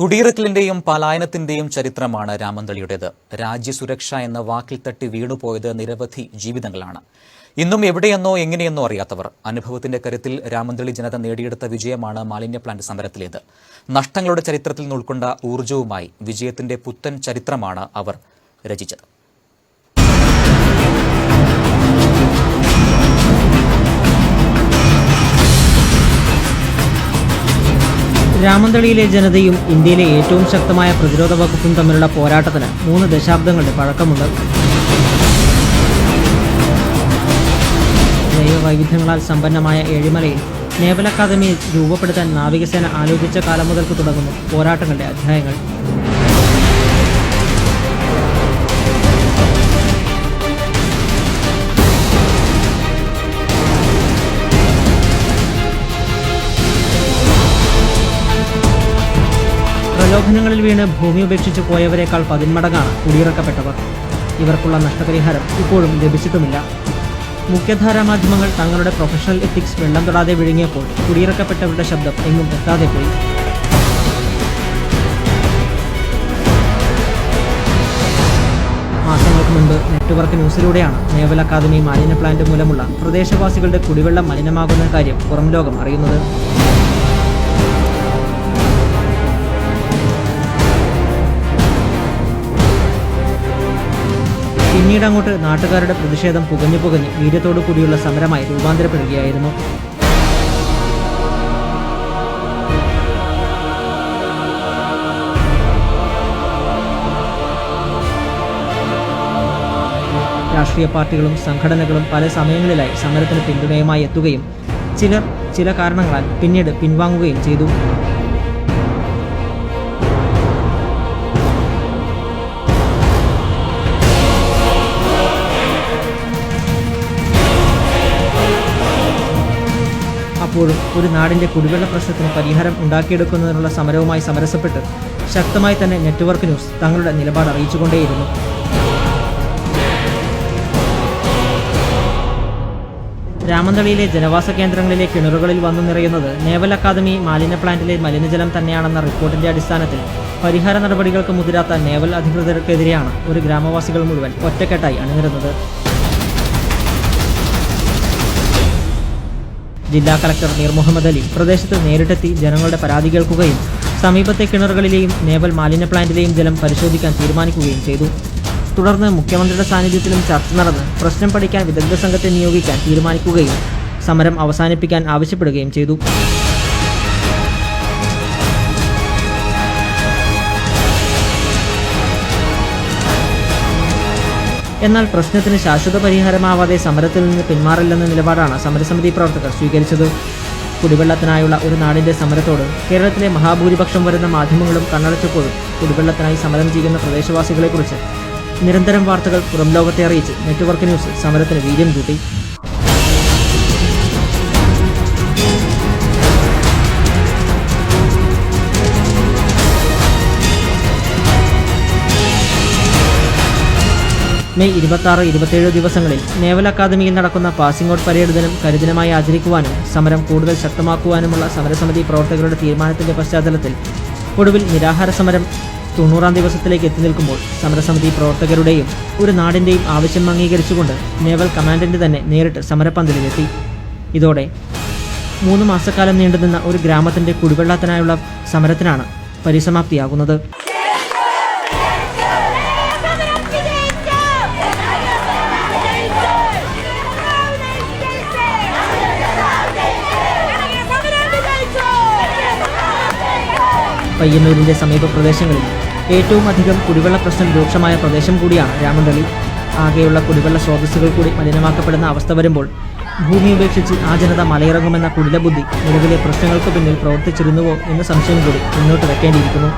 കുടിയിറക്കലിന്റെയും പലായനത്തിന്റെയും ചരിത്രമാണ് രാമന്തളിയുടേത് രാജ്യസുരക്ഷ എന്ന വാക്കിൽ തട്ടി വീണുപോയത് നിരവധി ജീവിതങ്ങളാണ്. ഇന്നും എവിടെയെന്നോ എങ്ങനെയെന്നോ അറിയാത്തവർ. അനുഭവത്തിന്റെ കരുത്തിൽ രാമന്തളി ജനത നേടിയെടുത്ത വിജയമാണ് മാലിന്യ പ്ലാന്റ് സമരത്തിലേത്. നഷ്ടങ്ങളുടെ ചരിത്രത്തിൽ നിന്ന് ഊർജവുമായി വിജയത്തിന്റെ പുത്തൻ ചരിത്രമാണ് അവർ രചിച്ചത്. രാമന്തളിയിലെ ജനതയും ഇന്ത്യയിലെ ഏറ്റവും ശക്തമായ പ്രതിരോധ വകുപ്പും തമ്മിലുള്ള പോരാട്ടത്തിന് മൂന്ന് ദശാബ്ദങ്ങളുടെ പഴക്കമുണ്ട്. ജൈവവൈവിധ്യങ്ങളാൽ സമ്പന്നമായ ഏഴിമലയിൽ നേവൽ അക്കാദമിയിൽ രൂപപ്പെടുത്താൻ നാവികസേന ആലോചിച്ച കാലം മുതൽക്ക് തുടങ്ങുന്നു പോരാട്ടങ്ങളുടെ അധ്യായങ്ങൾ. പ്രലോഭനങ്ങളിൽ വീണ് ഭൂമി ഉപേക്ഷിച്ച് പോയവരെക്കാൾ പതിന്മടങ്ങാണ് കുടിയിറക്കപ്പെട്ടവർ. ഇവർക്കുള്ള നഷ്ടപരിഹാരം ഇപ്പോഴും ലഭിച്ചിട്ടുമില്ല. മുഖ്യധാരാ മാധ്യമങ്ങൾ തങ്ങളുടെ പ്രൊഫഷണൽ എത്തിക്സ് വെള്ളം തൊടാതെ വിഴുങ്ങിയപ്പോൾ കുടിയിറക്കപ്പെട്ടവരുടെ ശബ്ദം എങ്ങും എത്താതെ പോയി. മാസങ്ങൾക്ക് മുൻപ് നെറ്റ്വർക്ക് ന്യൂസിലൂടെയാണ് നേവൽ അക്കാദമി മാലിന്യ പ്ലാന്റ് മൂലമുള്ള പ്രദേശവാസികളുടെ കുടിവെള്ളം മലിനമാകുന്ന കാര്യം പുറം ലോകം അറിയുന്നത്. പിന്നീട് അങ്ങോട്ട് നാട്ടുകാരുടെ പ്രതിഷേധം പുകഞ്ഞു പുകഞ്ഞ് വീര്യത്തോടു കൂടിയുള്ള സമരമായി രൂപാന്തരപ്പെടുകയായിരുന്നു. രാഷ്ട്രീയ പാർട്ടികളും സംഘടനകളും പല സമയങ്ങളിലായി സമരത്തിന് പിന്തുണയുമായി എത്തുകയും ചിലർ ചില കാരണങ്ങളാൽ പിന്നീട് പിൻവാങ്ങുകയും ചെയ്തു. അപ്പോഴും ഒരു നാടിന്റെ കുടിവെള്ള പ്രശ്നത്തിന് പരിഹാരം ഉണ്ടാക്കിയെടുക്കുന്നതിനുള്ള സമരവുമായി സമരസപ്പെട്ട് ശക്തമായി തന്നെ നെറ്റ്വർക്ക് ന്യൂസ് തങ്ങളുടെ നിലപാട് അറിയിച്ചുകൊണ്ടേയിരുന്നു. രാമന്തളിയിലെ ജനവാസ കേന്ദ്രങ്ങളിലെ കിണറുകളിൽ വന്നു നിറയുന്നത് നേവൽ അക്കാദമി മാലിന്യ പ്ലാന്റിലെ മലിനജലം തന്നെയാണെന്ന റിപ്പോർട്ടിന്റെ അടിസ്ഥാനത്തിൽ പരിഹാര നടപടികൾക്ക് മുതിരാത്ത നേവൽ അധികൃതർക്കെതിരെയാണ് ഒരു ഗ്രാമവാസികൾ മുഴുവൻ ഒറ്റക്കെട്ടായി അണിനിരുന്നത്. ജില്ലാ കളക്ടർ മീർ മുഹമ്മദ് അലി പ്രദേശത്ത് നേരിട്ടെത്തി ജനങ്ങളുടെ പരാതി കേൾക്കുകയും സമീപത്തെ കിണറുകളിലെയും നേവൽ മാലിന്യ പ്ലാന്റിലെയും ജലം പരിശോധിക്കാൻ തീരുമാനിക്കുകയും ചെയ്തു. തുടർന്ന് മുഖ്യമന്ത്രിയുടെ സാന്നിധ്യത്തിലും ചർച്ച നടന്ന് പ്രശ്നം പഠിക്കാൻ വിദഗ്ധ സംഘത്തെ നിയോഗിക്കാൻ തീരുമാനിക്കുകയും സമരം അവസാനിപ്പിക്കാൻ ആവശ്യപ്പെടുകയും ചെയ്തു. എന്നാൽ പ്രശ്നത്തിന് ശാശ്വത പരിഹാരമാവാതെ സമരത്തിൽ നിന്ന് പിന്മാറില്ലെന്ന നിലപാടാണ് സമരസമിതി പ്രവർത്തകർ സ്വീകരിച്ചത്. കുടിവെള്ളത്തിനായുള്ള ഒരു നാടിന്റെ സമരത്തോട് കേരളത്തിലെ മഹാഭൂരിപക്ഷം വരുന്ന മാധ്യമങ്ങളും കണ്ണടച്ചപ്പോഴും കുടിവെള്ളത്തിനായി സമരം ചെയ്യുന്ന പ്രദേശവാസികളെക്കുറിച്ച് നിരന്തരം വാർത്തകൾ പുറം ലോകത്തെ അറിയിച്ച് നെറ്റ്വർക്ക് ന്യൂസ് സമരത്തിന് വീര്യം കൂട്ടി. മെയ് ഇരുപത്തി ഇരുപത്തിയേഴ് ദിവസങ്ങളിൽ നേവൽ അക്കാദമിയിൽ നടക്കുന്ന പാസിംഗ് ഔട്ട് പരേഡ് ദിനം കരിദിനമായി ആചരിക്കുവാനും സമരം കൂടുതൽ ശക്തമാക്കുവാനുമുള്ള സമരസമിതി പ്രവർത്തകരുടെ തീരുമാനത്തിന്റെ പശ്ചാത്തലത്തിൽ ഒടുവിൽ നിരാഹാര സമരം തൊണ്ണൂറാം ദിവസത്തിലേക്ക് എത്തി നിൽക്കുമ്പോൾ സമരസമിതി പ്രവർത്തകരുടെയും ഒരു നാടിന്റെയും ആവശ്യം അംഗീകരിച്ചുകൊണ്ട് നേവൽ കമാൻഡന്റ് തന്നെ നേരിട്ട് സമരപ്പന്തലിലെത്തി ഇതോടെ മൂന്ന് മാസക്കാലം നീണ്ടുനിന്ന ഒരു ഗ്രാമത്തിന്റെ കുടിവെള്ളത്തിനായുള്ള സമരത്തിനാണ് പരിസമാപ്തിയാകുന്നത്. പയ്യന്നൂരിന്റെ സമീപ പ്രദേശങ്ങളിൽ ഏറ്റവും അധികം കുടിവെള്ള പ്രശ്നം രൂക്ഷമായ പ്രദേശം കൂടിയാണ് രാമന്തളി ആകെയുള്ള കുടിവെള്ള സ്രോതസ്സുകൾ കൂടി മലിനമാക്കപ്പെടുന്ന അവസ്ഥ വരുമ്പോൾ ഭൂമി ഉപേക്ഷിച്ച് ആ ജനത മലയിറങ്ങുമെന്ന കുടിലബുദ്ധി നിലവിലെ പ്രശ്നങ്ങൾക്ക് പിന്നിൽ പ്രവർത്തിച്ചിരുന്നുവോ എന്ന സംശയം കൂടി മുന്നോട്ട് വെക്കേണ്ടിയിരിക്കുന്നു.